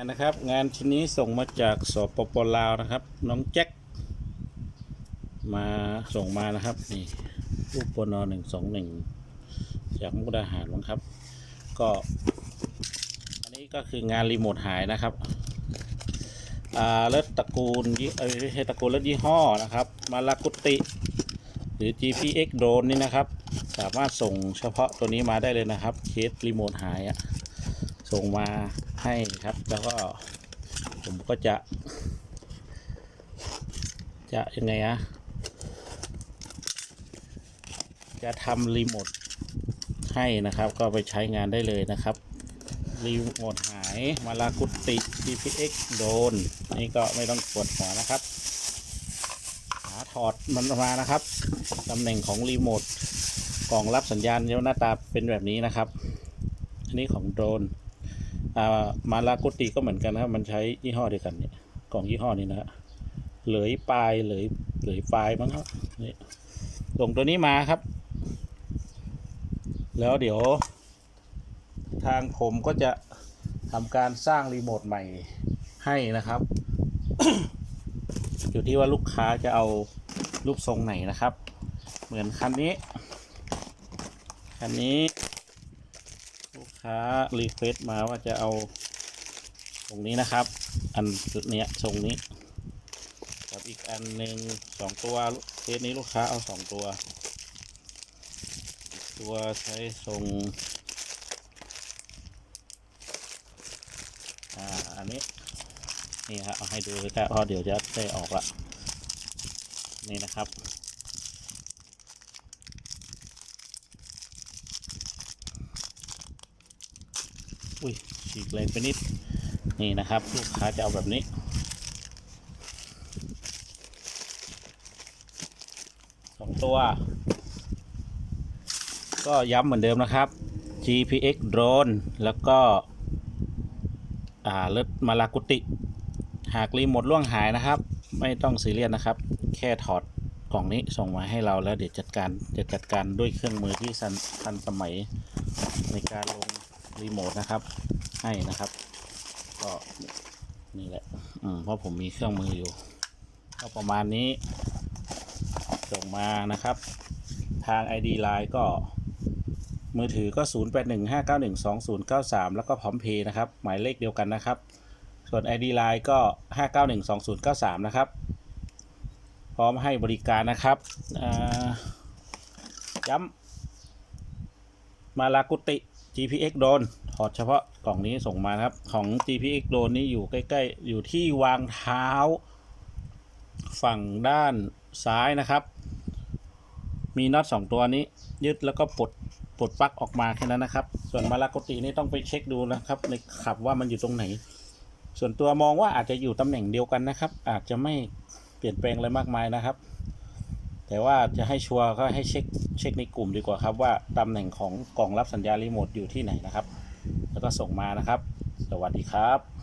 นะครับ งานชิ้นนี้ส่งมาจากสปปลาวนะครับ น้องแจ็คมาส่งมานะครับนี่รูปปนหนึ่งสองหนึ่งจากมุกดาหารมั้งครับ ก็อันนี้ก็คืองานรีโมทหายนะครับอ่าเลิศตระกูลยี่เอ้ยตระกูลเลิศยี่ห้อนะครับ มาลากุติ หรือ GPX drone นี่นะครับ สามารถส่งเฉพาะตัวนี้มาได้เลยนะครับ เคสรีโมทหายอะ ส่งมาให้ครับ แล้วก็ผมก็จะ จะยังไงอะจะทำรีโมทให้นะครับ ก็ไปใช้งานได้เลยนะครับรีโมทหายมาลากุติ GPX โดน นี่ก็ไม่ต้องปวดหัวนะครับ หาถอดมันมานะครับตำแหน่งของรีโมทกล่องรับสัญญาณเยวหน้าตาเป็นแบบนี้นะครับ อันนี้ของโดรน มาลากุติก็เหมือนกันนะครับ มันใช้ยี่ห้อเดียวกันเนี่ยกล่องยี่ห้อนี้นะฮะเหลยปลายเหลยเหลยปลายมั้งครับนี่ส่งตัวนี้มาครับ แล้วเดี๋ยวทางผมก็จะทำการสร้างรีโมทใหม่ให้นะครับ อยู่ที่ว่าลูกค้าจะเอารูปทรงไหนนะครับ เหมือนคันนี้ คันนี้ ค้ารีเควสต์มาว่าจะเอาตรงนี้นะครับ อันเนี้ยทรงนี้กับอีกอันหนึ่งสองตัวเคสนี้ลูกค้าเอาสองตัว ตัวใช้ทรงอ่าอันนี้นี่ฮะเอาให้ดูเลยครับเพราะเดี๋ยวจะได้ออกละนี่นะครับ อุ้ยฉีกแรงไปนิด นี่นะครับ ลูกค้าจะเอาแบบนี้ สองตัว ก็ย้ำเหมือนเดิมนะครับ GPX drone แล้วก็ อ่าเลิศมาลากุติ หากรีโมทล่วงหายนะครับ ไม่ต้องซีเรียสนะครับ แค่ถอดกล่องนี้ส่งมาให้เราแล้วเดี๋ยวจัดการจะจัดการด้วยเครื่องมือที่ทันสมัยในการลง รีโมทนะครับ ให้นะครับ ก็นี่แหละอืมเพราะผมมีเครื่องมืออยู่ ก็ประมาณนี้ ส่งมานะครับ ทาง ID Line ก็ มือถือก็ 0815912093 แล้วก็พร้อมเพย์นะครับ หมายเลขเดียวกันนะครับ ส่วน ID Line ก็ 5912093 นะครับ พร้อมให้บริการนะครับย้ำมาลากุติ GPX โดนถอดเฉพาะกล่องนี้ส่งมาครับ ของ GPX โดนนี้อยู่ใกล้ๆ อยู่ที่วางเท้า ฝั่งด้านซ้ายนะครับ มีน็อตสองตัวนี้ ยึดแล้วก็ปลดปลดปลั๊กออกมาแค่นั้นนะครับ ส่วนมาลากตินี่ต้องไปเช็คดูนะครับ ในขับว่ามันอยู่ตรงไหน ส่วนตัวมองว่าอาจจะอยู่ตำแหน่งเดียวกันนะครับ อาจจะไม่เปลี่ยนแปลงอะไรมากมายนะครับ แต่ว่าจะให้ชัวร์ก็ให้เช็คเช็คในกลุ่มดีกว่าครับว่าตำแหน่งของกล่องรับสัญญาณรีโมทอยู่ที่ไหนนะครับ แล้วก็ส่งมานะครับ สวัสดีครับ